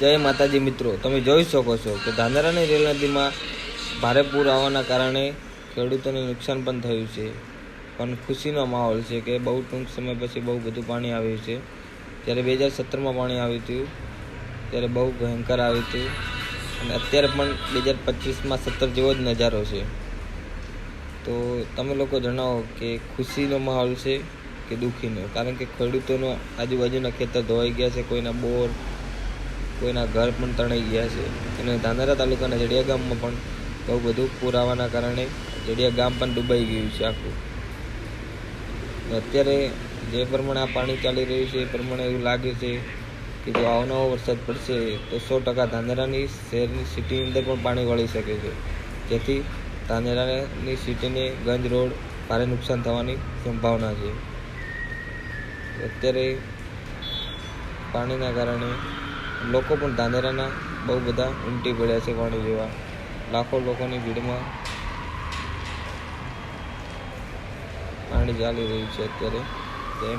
જય માતાજી મિત્રો. તમે જોઈ શકો છો કે ધાનેરાની રેલ નદીમાં ભારે પૂર આવવાના કારણે ખેડૂતોને નુકસાન પણ થયું છે. પણ ખુશીનો માહોલ છે કે બહુ ટૂંક સમય પછી બહુ બધું પાણી આવ્યું છે. જ્યારે બે હજાર સત્તરમાં પાણી આવ્યું હતું, ત્યારે બહુ ભયંકર આવ્યું હતું. અને અત્યારે પણ બે હજાર પચીસમાં સત્તર જેવો જ નજારો છે. તો તમે લોકો જણાવો કે ખુશીનો માહોલ છે કે દુઃખીનો? કારણ કે ખેડૂતોનો આજુબાજુના ખેતર ધોવાઈ ગયા છે, કોઈના બોર કોઈના ઘર પણ તણાઈ ગયા છે. અને ધાનેરા તાલુકાના જડિયા ગામમાં પણ બહુ બધું પુરાવાના કારણે જડિયા ગામ પણ ડૂબાઈ ગયું છે આખું. અત્યારે જે પ્રમાણે આ પાણી ચાલી રહ્યું છે, એ પ્રમાણે એવું લાગે છે કે જો આવનારો વરસાદ પડશે, તો સો ટકા ધાનેરાની શહેરની સિટીની અંદર પણ પાણી વળી શકે છે. જેથી ધાનેરાની સિટીને ગંજ રોડ ભારે નુકસાન થવાની સંભાવના છે. અત્યારે પાણીના કારણે લોકો પણ ધાનેરાના બહુ બધા ઉમટી પડ્યા છે પાણી જેવા લાખો લોકોની ભીડમાં પાણી ચાલી રહ્યું છે અત્યારે. જય